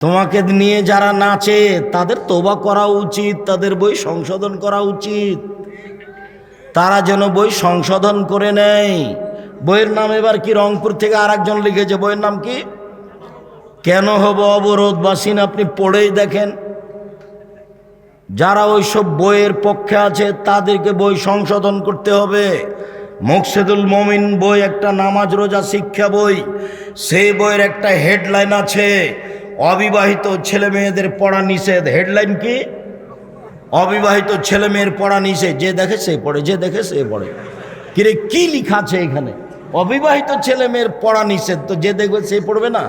তোমাকে নিয়ে যারা নাচে, তাদের তোবা করা উচিত, তাদের বই সংশোধন করা উচিত। তারা যেন বই সংশোধন করে নেয়। বইয়ের নাম এবার কি রংপুর থেকে আর একজন লিখেছে? বইয়ের নাম কি? কেন হব অবরোধবাসীন আপনি পড়েই দেখেন। যারা ওইসব বইয়ের পক্ষে আছে, তাদেরকে বই সংশোধন করতে হবে। মুকসেদুল মমিন বই, একটা নামাজ রোজা শিক্ষা বই। সেই বইয়ের একটা হেডলাইন আছে। অবিবাহিত ছেলে মেয়েদের পড়া নিষেধ। হেডলাইন কি? অবিবাহিত ছেলে মেয়ের পড়া নিষেধ। যে দেখে সে পড়ে, যে দেখে সে পড়ে। কিরে, কি লেখা আছে এখানে? অবিবাহিত ছেলে মেয়ের পড়া নিষেধ। তো যে দেখবে সে পড়বে না।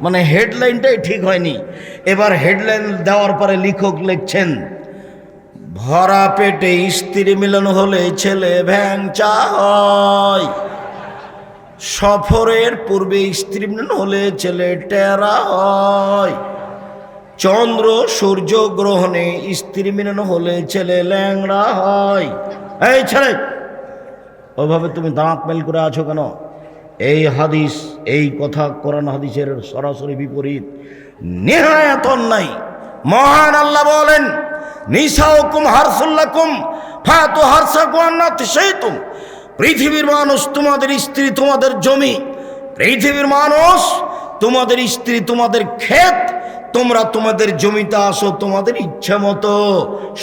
মানে হেডলাইনটাই ঠিক হয়নি। এবার হেডলাইন দেওয়ার পরে লেখক লিখছেন, ভরা পেটে স্ত্রী মিলন হলে ছেলে ভ্যাংচা হয়। সফরের পূর্বে স্ত্রী হলে ছেলে টেরা হয়। চন্দ্র সূর্য গ্রহণে স্ত্রী মিলন হলে ছেলে ল্যাংড়া হয়। এই ছেলে, ওইভাবে তুমি দাঁত মেল করে আছো কেন? এই হাদিস, এই কথা কোরআন হাদিসের সরাসরি বিপরীত। নেহায়াত নাই মহান আল্লাহ বলেন নিশা হুকুম হারসুল্লাহ কুম ফাতু হারসাকুম আন্নাত সেইতুম পৃথিবীর মানুষ তোমাদের স্ত্রী, তোমাদের জমি। পৃথিবীর মানুষ, তোমাদের স্ত্রী, তোমাদের ক্ষেত, তোমরা তোমাদের জমিতে আসো, তোমাদের ইচ্ছা মতো।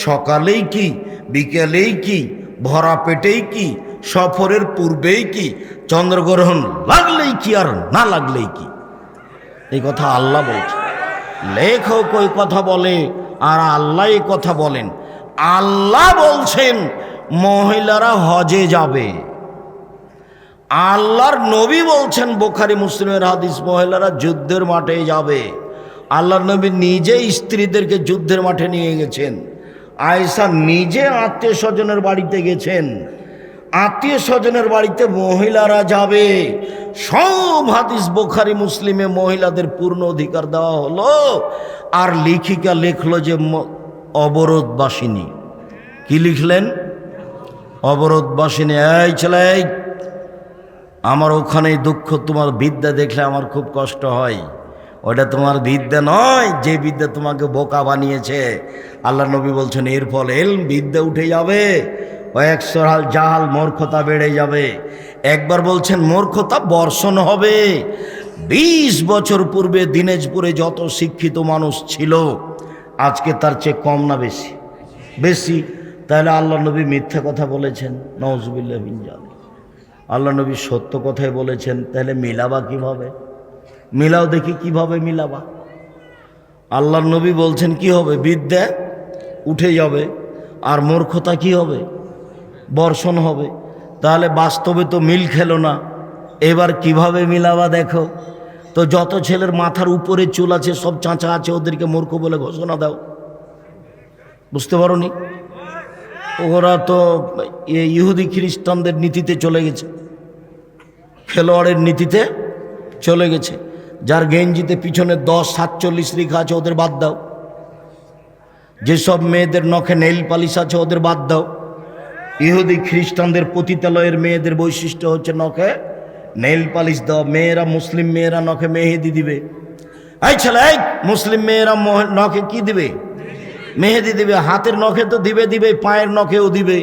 সকালেই কি, বিকেলেই কি, ভরা পেটেই কি, সফরের পূর্বেই কি, চন্দ্রগ্রহণ লাগলেই কি আর না লাগলেই কি? এই কথা আল্লাহ বলছে। লেখক ওই কথা বলে আর আল্লাহ এই কথা বলেন। আল্লাহ বলছেন মহিলারা হজে যাবে। আল্লাহর নবী বলছেন, বোখারি, মুসলিমের হাদিস, মহিলারা যুদ্ধের মাঠে যাবে। আল্লাহর নবী নিজে স্ত্রীদেরকে যুদ্ধের মাঠে নিয়ে গেছেন। আয়েশা নিজে আত্মীয় স্বজনের বাড়িতে গেছেন। আত্মীয় স্বজনের বাড়িতে মহিলারা যাবে। সব হাদিস বোখারি, মুসলিমে মহিলাদের পূর্ণ অধিকার দেওয়া হলো। আর লেখিকা লেখলো যে অবরোধবাসিনী। কি লিখলেন? অবরোধবাসিনী, এই ছেলে আমার ওখানে দুঃখ, তোমার বিদ্যা দেখলে আমার খুব কষ্ট হয়। ওটা তোমার বিদ্যা নয়, যে বিদ্যা তোমাকে বোকা বানিয়েছে। আল্লাহ নবী বলছেন, এর ফল এল বিদ্যা উঠে যাবে হাল জাহাল মূর্খতা বেড়ে যাবে। একবার বলছেন, মূর্খতা বর্ষণ হবে। বিশ বছর পূর্বে দিনাজপুরে যত শিক্ষিত মানুষ ছিল, আজকে তার চেয়ে কম না বেশি? বেশি। তাহলে আল্লাহ নবী মিথ্যা কথা বলেছেন নওজবিল্লা বিনজাল আল্লাহ নবী সত্য কথাই বলেছেন, তাহলে মিলাবা কীভাবে? মিলাও দেখি কীভাবে মিলাবা। আল্লাহ নবী বলছেন কি হবে? বিদ্যা উঠে যাবে, আর মূর্খতা কি হবে? বর্ষণ হবে। তাহলে বাস্তবে তো মিল খেলো না। এবার কীভাবে মিলাবা দেখো? তো যত ছেলের মাথার উপরে চুল আছে, সব চাঁচা আছে, ওদেরকে মূর্খ বলে ঘোষণা দাও। বুঝতে পারো নি ওরা তো ইহুদি খ্রিস্টানদের নীতিতে চলে গেছে। খেলোয়াড়ের নীতিতে চলে গেছে। যার গেঞ্জিতে পিছনে দশ, সাতচল্লিশ লেখা আছে, ওদের বাদ দাও। যেসব মেয়েদের নখে নেইল পালিশ আছে, ওদের বাদ দাও। ইহুদি খ্রিস্টানদের পতিতালয়ের মেয়েদের বৈশিষ্ট্য হচ্ছে নখে নেইল পালিশ দাও। মেয়েরা মুসলিম, মেয়েরা নখে মেহেদি দিবে। এই ছেলে মুসলিম মেয়েরা নখে কি দিবে? মেহেদি দিবে, হাতের নখে তো দিবে দিবে, পায়ের নখেও দিবে।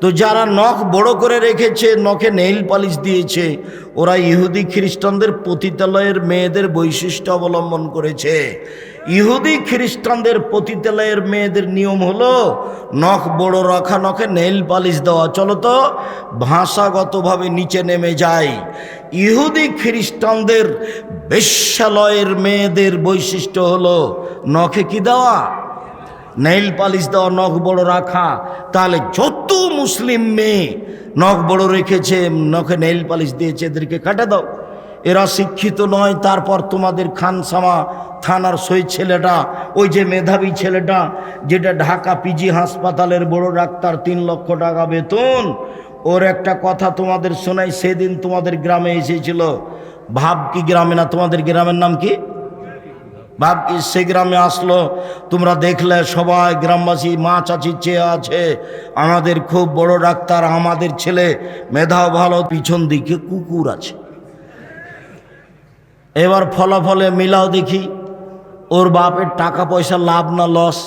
তো যারা নখ বড় করে রেখেছে, নখে নেইল পালিশ দিয়েছে, ওরা ইহুদি খ্রিস্টানদের পতিতালয়ের মেয়েদের বৈশিষ্ট্য অবলম্বন করেছে। ইহুদি খ্রিস্টানদের পতিতালয়ের মেয়েদের নিয়ম হলো, নখ বড় রাখা, নখে নেইল পালিশ দেওয়া। চলো তো, ভাষাগতভাবে নিচে নেমে যায় ইহুদি খ্রিস্টানদের বেশ্যালয়ের মেয়েদের বৈশিষ্ট্য হলো, নখে কি দেওয়া? নেইল পালিশ দেওয়া নখ বড় রাখা। তাহলে যত মুসলিম মেয়ে নখ বড় রেখেছে, নখে নেইল পালিশ দিয়েছে, এদেরকে কাটা দাও। এরা শিক্ষিত নয়, তারপর তোমাদের খানসামা থানার সই ছেলেটা, ওই যে মেধাবী ছেলেটা, যেটা ঢাকা পিজি হাসপাতালের বড় ডাক্তার, তিন লক্ষ টাকা বেতন। ওর একটা কথা তোমাদের শোনাই, সেদিন তোমাদের গ্রামে এসেছিল। ভাব কি গ্রামে না, তোমাদের গ্রামের নাম কি? ভাব কি সে গ্রামে আসলো। তোমরা দেখলে সবাই গ্রামবাসী, মা চাচি চেয়ে আছে। আমাদের খুব বড় ডাক্তার, আমাদের ছেলে, মেধাও ভালো, পিছন দিকে কুকুর আছে। এবার ফলাফলে মিলাও দেখি। ওর বাপের টাকা পয়সা লাভ না লস